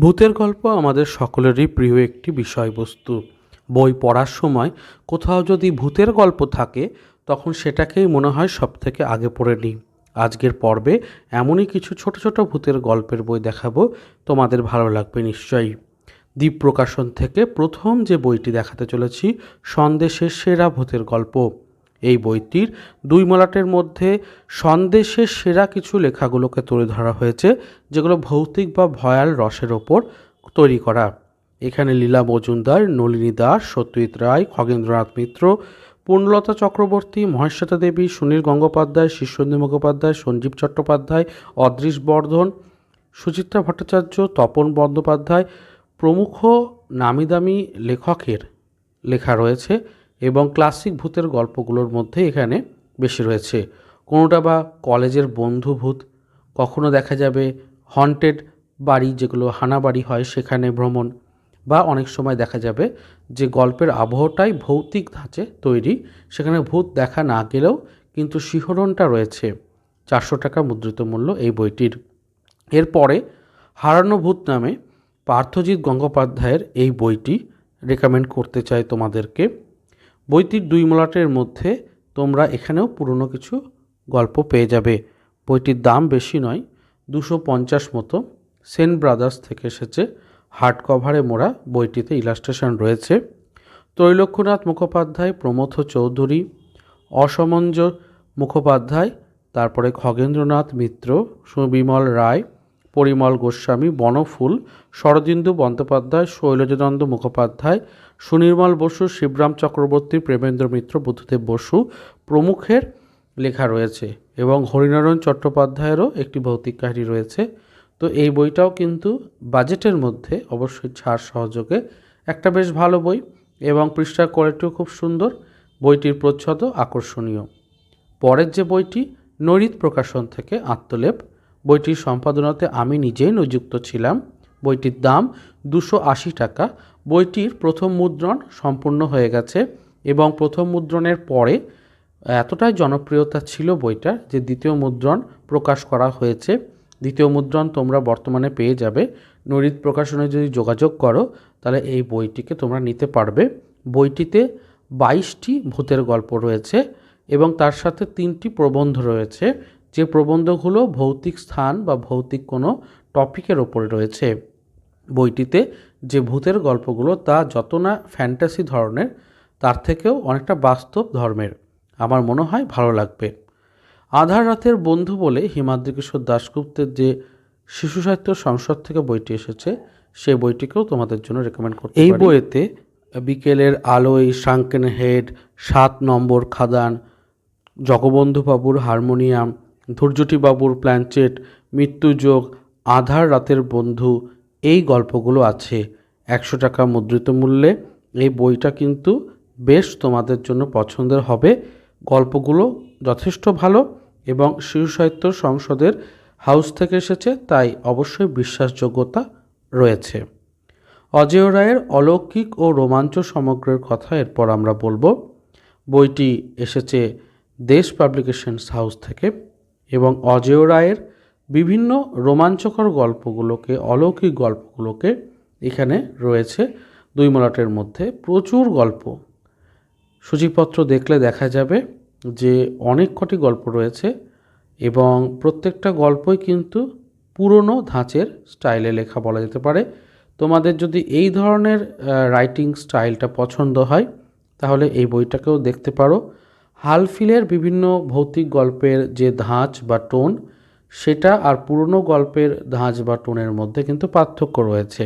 ভূতের গল্প আমাদের সকলেরই প্রিয় একটি বিষয়বস্তু। বই পড়ার সময় কোথাও যদি ভূতের গল্প থাকে, তখন সেটাকেই মনে হয় সব থেকে আগে পড়ে নিই। আজকের পর্বে এমনই কিছু ছোট ছোট ভূতের গল্পের বই দেখাবো, তোমাদের ভালো লাগবে নিশ্চয়ই। দ্বীপ প্রকাশন থেকে প্রথম যে বইটি দেখাতে চলেছি, সন্দেশের সেরা ভূতের গল্প। এই বইটির দুই মলাটের মধ্যে সন্দেশের সেরা কিছু লেখাগুলোকে তুলে ধরা হয়েছে, যেগুলো ভৌতিক বা ভয়াল রসের ওপর তৈরি করা। এখানে লীলা মজুমদার, নলিনী দাস, সত্যজিৎ রায়, খগেন্দ্রনাথ মিত্র, পূর্ণলতা চক্রবর্তী মহেশ্বতা দেবী, সুনীল গঙ্গোপাধ্যায় শীর্ষেন্দু মুখোপাধ্যায়, সঞ্জীব চট্টোপাধ্যায়, অদৃশ বর্ধন, সুচিত্রা ভট্টাচার্য, তপন বন্দ্যোপাধ্যায় প্রমুখ নামি দামি লেখকের লেখা রয়েছে। এবং ক্লাসিক ভূতের গল্পগুলোর মধ্যে এখানে বেশি রয়েছে। কোনোটা বা কলেজের বন্ধু ভূত কখনো দেখা যাবে হন্টেড বাড়ি যেগুলো হানা বাড়ি হয় সেখানে ভ্রমণ, বা অনেক সময় দেখা যাবে যে গল্পের আবহটাই ভৌতিক ধাঁচে তৈরি, সেখানে ভূত দেখা না গেলেও কিন্তু শিহরণটা রয়েছে। চারশো টাকা মুদ্রিত মূল্য এই বইটির। এরপরে হারানো ভূত নামে পার্থজিৎ গঙ্গোপাধ্যায়ের এই বইটি রেকমেন্ড করতে চাই তোমাদেরকে। বইটির দুই মলাটের মধ্যে তোমরা এখানেও পুরনো কিছু গল্প পেয়ে যাবে। বইটির দাম বেশি নয়, দুশো পঞ্চাশ মতো। সেন ব্রাদার্স থেকে এসেছে হার্ড কভারে মোড়া বইটিতে ইলাস্ট্রেশন রয়েছে। ত্রৈলক্ষ্যনাথ মুখোপাধ্যায়, প্রমথ চৌধুরী, অসমঞ্জ মুখোপাধ্যায়, তারপরে খগেন্দ্রনাথ মিত্র, সুবিমল রায় পরিমল গোস্বামী, বনফুল, শরদিন্দু বন্দ্যোপাধ্যায়, শৈলজানন্দ মুখোপাধ্যায়, সুনির্মল বসু, শিবরাম চক্রবর্তী, প্রেমেন্দ্র মিত্র, বুদ্ধদেব বসু প্রমুখের লেখা রয়েছে এবং হরিনারায়ণ চট্টোপাধ্যায়েরও একটি ভৌতিক কাহিনী রয়েছে। তো এই বইটাও কিন্তু বাজেটের মধ্যে অবশ্যই ছাড় সহযোগে একটা বেশ ভালো বই এবং পৃষ্ঠার কোয়ালিটিও খুব সুন্দর, বইটির প্রচ্ছদ আকর্ষণীয়। পরের যে বইটি, নৈরিত প্রকাশন থেকে আত্মলেপ বইটির সম্পাদনাতে আমি নিজেই নিযুক্ত ছিলাম। বইটির দাম দুশো আশি টাকা। বইটির প্রথম মুদ্রণ সম্পূর্ণ হয়ে গেছে এবং প্রথম মুদ্রণের পরে এতটাই জনপ্রিয়তা ছিল বইটার যে দ্বিতীয় মুদ্রণ প্রকাশ করা হয়েছে। দ্বিতীয় মুদ্রণ তোমরা বর্তমানে পেয়ে যাবে। নরিত প্রকাশনে যদি যোগাযোগ করো, তাহলে এই বইটিকে তোমরা নিতে পারবে। বইটিতে বাইশটি ভূতের গল্প রয়েছে এবং তার সাথে তিনটি প্রবন্ধ রয়েছে। যে প্রবন্ধগুলো ভৌতিক স্থান বা ভৌতিক কোনো টপিকের ওপরে রয়েছে। বইটিতে যে ভূতের গল্পগুলো তা যত না ফ্যান্টাসি ধরনের, তার থেকেও অনেকটা বাস্তব ধর্মের। আমার মনে হয় ভালো লাগবে। আধার রাতের বন্ধু বলে হিমাদ্রি কিশোর দাশগুপ্তের যে শিশু সাহিত্য সংসদ থেকে বইটি এসেছে সেই বইটিকেও তোমাদের জন্য রেকমেন্ড করতে এই বইয়েতে বিকেলের আলোয় শাঙ্কেন হেড সাত নম্বর খাদান জগবন্ধু বাবুর হারমোনিয়াম ধৈর্যটি বাবুর প্ল্যানচেট, মৃত্যুযোগ, আধার রাতের বন্ধু, এই গল্পগুলো আছে। একশো টাকা মুদ্রিত মূল্যে এই বইটা কিন্তু বেশ তোমাদের জন্য পছন্দের হবে। গল্পগুলো যথেষ্ট ভালো এবং শিশু সাহিত্য সংসদের হাউস থেকে এসেছে, তাই অবশ্যই বিশ্বাসযোগ্যতা রয়েছে। অজয় রায়ের অলৌকিক ও রোমাঞ্চ সমগ্রের কথা এরপর আমরা বলব। বইটি এসেছে দেশ পাবলিকেশনস হাউস থেকে। এবং অজয় রায়ের বিভিন্ন রোমাঞ্চকর গল্পগুলোকে, অলৌকিক গল্পগুলোকে এখানে রয়েছে। দুই মলাটের মধ্যে প্রচুর গল্প। সূচিপত্র দেখলে দেখা যাবে যে অনেক কটি গল্প রয়েছে এবং প্রত্যেকটা গল্পই কিন্তু পুরনো ধাঁচের স্টাইলে লেখা বলা যেতে পারে। তোমাদের যদি এই ধরনের রাইটিং স্টাইলটা পছন্দ হয়, তাহলে এই বইটাকেও দেখতে পারো। হালফিলের বিভিন্ন ভৌতিক গল্পের যে ধাঁচ বা টোন, সেটা আর পুরনো গল্পের ধাঁচ বা টোনের মধ্যে কিন্তু পার্থক্য রয়েছে।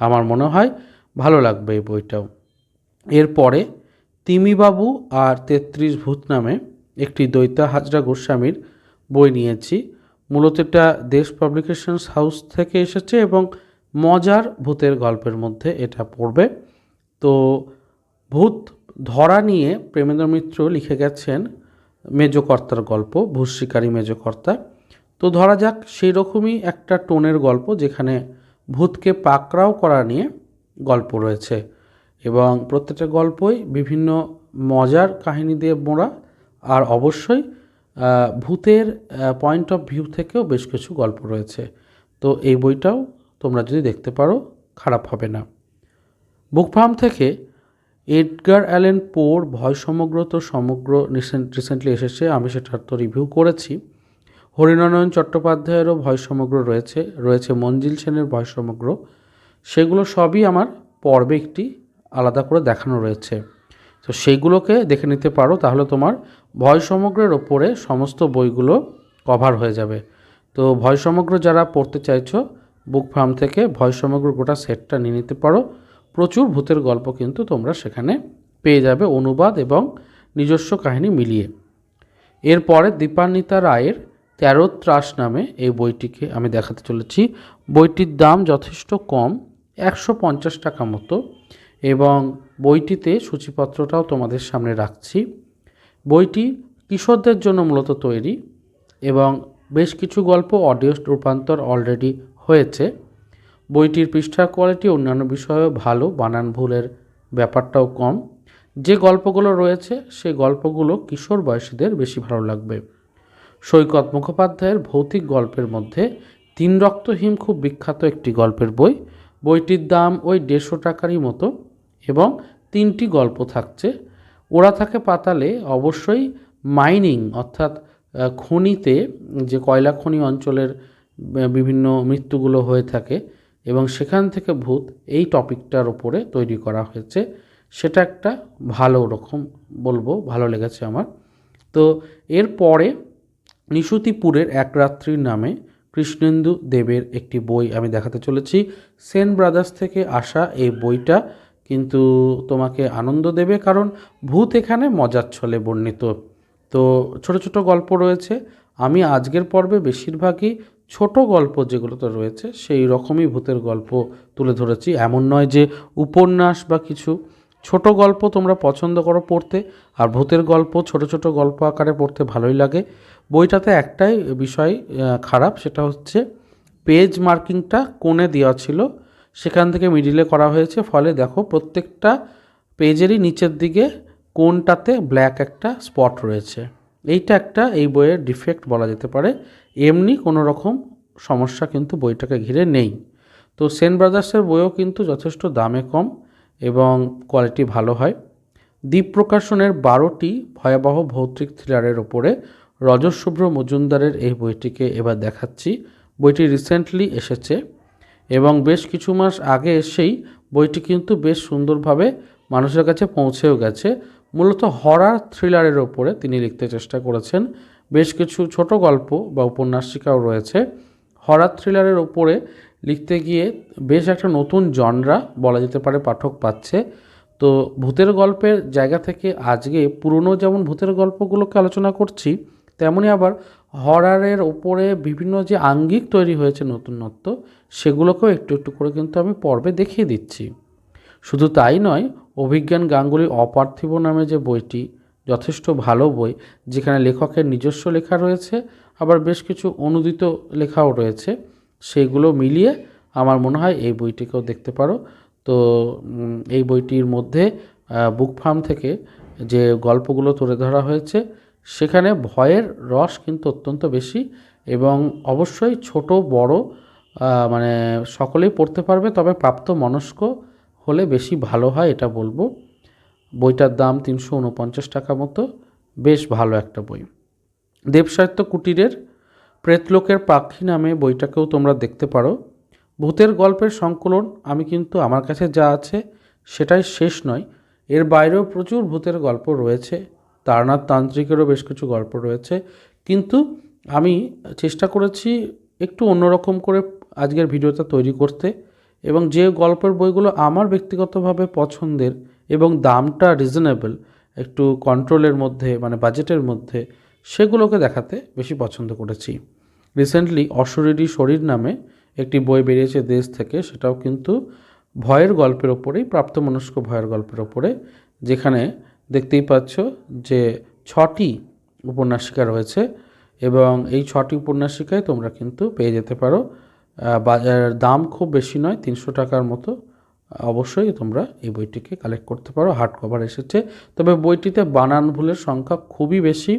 আমার মনে হয় ভালো লাগবে এই বইটাও। এরপরে তিমিবাবু আর তেত্রিশ ভূত নামে একটি দৈতা হাজরা গোস্বামীর বই নিয়েছি। মূলত এটা দেশ পাবলিকেশনস হাউস থেকে এসেছে এবং মজার ভূতের গল্পের মধ্যে এটা পড়বে। তো ভূত ধরা নিয়ে প্রেমেন্দ্র মিত্র লিখে গেছেন মেজকর্তার গল্প ভূত শিকারী মেজকর্তা। তো ধরা যাক সেই রকমই একটা টোনের গল্প যেখানে ভূতকে পাকড়াও করা নিয়ে গল্প রয়েছে এবং প্রত্যেকটা গল্পই বিভিন্ন মজার কাহিনী দিয়ে মোড়া আর অবশ্যই ভূতের পয়েন্ট অফ ভিউ থেকেও বেশ কিছু গল্প রয়েছে। তো এই বইটাও তোমরা যদি দেখতে পারো, খারাপ হবে না। বুক ফার্ম থেকে এডগার অ্যালেন পোর ভয় সমগ্র তো সমগ্র রিসেন্টলি এসেছে, আমি সেটার তো রিভিউ করেছি। হরিনারায়ণ চট্টোপাধ্যায়েরও ভয় সমগ্র রয়েছে রয়েছে মঞ্জিল সেনের ভয় সমগ্র সেগুলো সবই আমার পর্বে একটি আলাদা করে দেখানো রয়েছে। তো সেইগুলোকে দেখে নিতে পারো, তাহলে তোমার ভয় সমগ্রের ওপরে সমস্ত বইগুলো কভার হয়ে যাবে। তো ভয় সমগ্র যারা পড়তে চাইছো, বুক ফার্ম থেকে ভয় সমগ্র গোটা সেটটা নিয়ে নিতে পারো। প্রচুর ভূতের গল্প কিন্তু তোমরা সেখানে পেয়ে যাবে অনুবাদ এবং নিজস্ব কাহিনী মিলিয়ে। এরপরে দীপান্বিতা রায়ের তেরো ত্রাস নামে এই বইটিকে আমি দেখাতে চলেছি। বইটির দাম যথেষ্ট কম, একশো পঞ্চাশ টাকা মতো এবং বইটিতে সূচিপত্রটাও তোমাদের সামনে রাখছি। বইটি কিশোরদের জন্য মূলত তৈরি এবং বেশ কিছু গল্প অডিও রূপান্তর অলরেডি হয়েছে। বইটির পৃষ্ঠার কোয়ালিটি অন্যান্য বিষয়েও ভালো, বানান ভুলের ব্যাপারটাও কম। যে গল্পগুলো রয়েছে, সে গল্পগুলো কিশোর বয়সীদের বেশি ভালো লাগবে। সৈকত মুখোপাধ্যায়ের ভৌতিক গল্পের মধ্যে তিন রক্তহীন খুব বিখ্যাত একটি গল্পের বই। বইটির দাম ওই দেড়শো টাকারই মতো এবং তিনটি গল্প থাকছে। ওরা থাকে পাতালে, অবশ্যই মাইনিং অর্থাৎ খনিতে যে কয়লা খনি অঞ্চলের বিভিন্ন মৃত্যুগুলো হয়ে থাকে এবং সেখান থেকে ভূত এই টপিকটার উপরে তৈরি করা হয়েছে। সেটা একটা ভালো রকম বলব, ভালো লেগেছে আমার। তো এরপরে নিশুতিপুরের এক রাত্রির নামে কৃষ্ণেন্দু দেবের একটি বই আমি দেখাতে চলেছি। সেন ব্রাদার্স থেকে আসা এই বইটা কিন্তু তোমাকে আনন্দ দেবে কারণ ভূত এখানে মজার ছলে বর্ণিত। তো ছোট ছোট গল্প রয়েছে। আমি আজকের পর্বে বেশিরভাগই ছোট গল্প যেগুলোতে রয়েছে, সেই রকমই ভূতের গল্প তুলে ধরেছি। এমন নয় যে উপন্যাস বা কিছু। ছোট গল্প তোমরা পছন্দ করো পড়তে, আর ভূতের গল্প, ছোট ছোট গল্প আকারে পড়তে ভালোই লাগে। বইটাতে একটাই বিষয় খারাপ, সেটা হচ্ছে পেজ মার্কিংটা কোণে দেওয়া ছিল। সেখান থেকে মিডিলে করা হয়েছে, ফলে দেখো প্রত্যেকটা পেজেরই নিচের দিকে কোনটাতে ব্ল্যাক একটা স্পট রয়েছে। এইটা একটা এই বইয়ের ডিফেক্ট বলা যেতে পারে। এমনি কোনো রকম সমস্যা কিন্তু বইটাকে ঘিরে নেই। তো সেন ব্রাদার্সের বইও কিন্তু যথেষ্ট দামে কম এবং কোয়ালিটি ভালো হয়। দ্বীপ প্রকাশনের বারোটি ভয়াবহ ভৌতিক থ্রিলারের ওপরে রজশুভ্র মজুমদারের এই বইটিকে এবার দেখাচ্ছি। বইটি রিসেন্টলি এসেছে এবং বেশ কিছু মাস আগে এসেই বইটি কিন্তু বেশ সুন্দরভাবে মানুষের কাছে পৌঁছেও গেছে। মূলত হরার থ্রিলারের ওপরে তিনি লিখতে চেষ্টা করেছেন। বেশ কিছু ছোট গল্প বা উপন্যাসিকাও রয়েছে। হরার থ্রিলারের ওপরে লিখতে গিয়ে বেশ একটা নতুন জনরা বলা যেতে পারে পাঠক পাচ্ছে। তো ভূতের গল্পের জায়গা থেকে আজকে পুরনো যেমন ভূতের গল্পগুলোকে আলোচনা করছি, তেমনি আবার হরারের ওপরে বিভিন্ন যে আঙ্গিক তৈরি হয়েছে নতুনত্ব সেগুলোকেও একটু একটু করে কিন্তু আমি পর্বে দেখিয়ে দিচ্ছি। শুধু তাই নয় অভিজ্ঞান গাঙ্গুলির অপার্থিব নামে যে বইটি, যথেষ্ট ভালো বই, যেখানে লেখকের নিজস্ব লেখা রয়েছে, আবার বেশ কিছু অনুদিত লেখাও রয়েছে, সেগুলো মিলিয়ে আমার মনে হয় এই বইটিকেও দেখতে পারো। তো এই বইটির মধ্যে বুক ফার্ম থেকে যে গল্পগুলো তুলে ধরা হয়েছে, সেখানে ভয়ের রস কিন্তু অত্যন্ত বেশি এবং অবশ্যই ছোট, বড় মানে সকলেই পড়তে পারবে, তবে প্রাপ্ত মনস্ক হলে বেশি ভালো হয়, এটা বলব। বইটার দাম তিনশো উনপঞ্চাশ টাকা মতো, বেশ ভালো একটা বই। দেবসাহিত্য কুটিরের প্রেতলোকের পাখি নামে বইটাকেও তোমরা দেখতে পারো। ভূতের গল্পের সংকলন আমি কিন্তু আমার কাছে যা আছে সেটাই শেষ নয়, এর বাইরেও প্রচুর ভূতের গল্প রয়েছে, তারনাথ তান্ত্রিকেরও বেশ কিছু গল্প রয়েছে, কিন্তু আমি চেষ্টা করেছি একটু অন্যরকম করে আজকের ভিডিওটা তৈরি করতে। এবং যে গল্পের বইগুলো আমার ব্যক্তিগতভাবে পছন্দের এবং দামটা রিজনেবল একটু কন্ট্রোলের মধ্যে মানে বাজেটের মধ্যে, সেগুলোকে দেখাতে বেশি পছন্দ করেছি। রিসেন্টলি অশরীরী শরীর নামে একটি বই বেরিয়েছে দেশ থেকে, সেটাও কিন্তু ভয়ের গল্পের ওপরেই, প্রাপ্তমনস্ক ভয়ের গল্পের ওপরে, যেখানে দেখতেই পাচ্ছ যে ছটি উপন্যাসিকা রয়েছে এবং এই ছটি উপন্যাসিকায় তোমরা কিন্তু পেয়ে যেতে পারো। বাজার দাম খুব বেশি নয়, তিনশো টাকার মতো। অবশ্যই তোমরা এই বইটিকে কালেক্ট করতে পারো হার্ড কভার এসেছে। তবে বইটিতে বানান ভুলের সংখ্যা খুবই বেশি।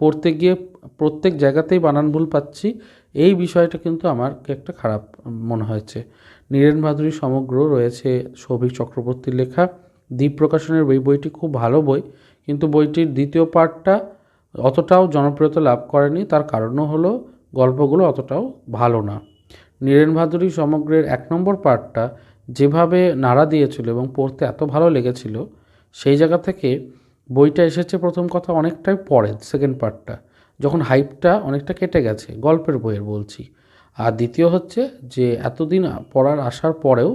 পড়তে গিয়ে প্রত্যেক জায়গাতেই বানান ভুল পাচ্ছি। এই বিষয়টা কিন্তু আমার একটা খারাপ মনে হয়েছে। নীরেন ভাদুরী সমগ্র রয়েছে সৌভিক চক্রবর্তীর লেখা। দ্বীপ প্রকাশনের এই বইটি খুব ভালো বই, কিন্তু বইটির দ্বিতীয় পার্টটা অতটাও জনপ্রিয়তা লাভ করেনি। তার কারণও হলো গল্পগুলো অতটাও ভালো না। নীরেন ভাদুরী সমগ্রের এক নম্বর পার্টটা যেভাবে নাড়া দিয়েছিল এবং পড়তে এত ভালো লেগেছিল, সেই জায়গা থেকে বইটা এসেছে প্রথম কথা অনেকটাই পরে সেকেন্ড পার্টটা যখন হাইপটা অনেকটা কেটে গেছে, গল্পের বইয়ের বলছি। আর দ্বিতীয় হচ্ছে যে এতদিন পড়ার আসার পরেও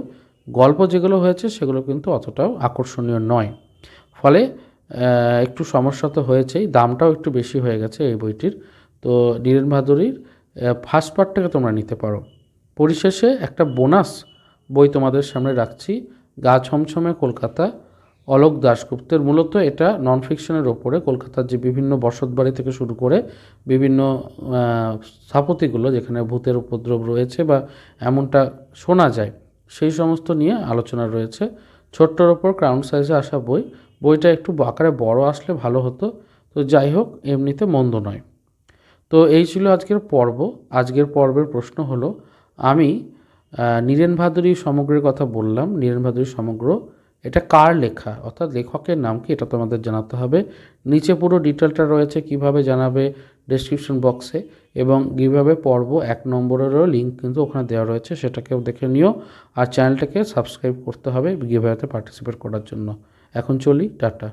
গল্প যেগুলো হয়েছে সেগুলো কিন্তু অতটাও আকর্ষণীয় নয়। ফলে একটু সমস্যা তো হয়েছেই, দামটাও একটু বেশি হয়ে গেছে এই বইটির। তো নীরেন ভাদুরীর ফার্স্ট পার্টটাকে তোমরা নিতে পারো। পরিশেষে একটা বোনাস বই তোমাদের সামনে রাখছি, গা ছমছমে কলকাতা, অলোক দাশগুপ্তের। মূলত এটা নন ফিকশনের ওপরে, কলকাতার যে বিভিন্ন বসতবাড়ি থেকে শুরু করে বিভিন্ন স্থাপতিগুলো যেখানে ভূতের উপদ্রব রয়েছে বা এমনটা শোনা যায়, সেই সমস্ত নিয়ে আলোচনা রয়েছে। ছোট্টর ওপর ক্রাউন সাইজে আসা বই, বইটা একটু আকারে বড় আসলে ভালো হতো, তো যাই হোক, এমনিতে মন্দ নয়। তো এই ছিল আজকের পর্ব। আজকের পর্বের প্রশ্ন হলো আমি নীরেন ভাদুরী সমগ্রের কথা বললাম। নীরেন ভাদুরী সমগ্র, এটা কার লেখা? অর্থাৎ লেখকের নাম কি? এটা তোমাদের জানাতে হবে। নিচে পুরো ডিটেলটা রয়েছে, কীভাবে জানাবে ডেসক্রিপশন বক্সে এবং কীভাবে পর্ব এক নম্বরেরও লিঙ্ক কিন্তু ওখানে দেওয়া রয়েছে, সেটাকেও দেখে নিও। আর চ্যানেলটাকে সাবস্ক্রাইব করতে হবে গিভাবেতে পার্টিসিপেট করার জন্য। এখন চলি, টাটা।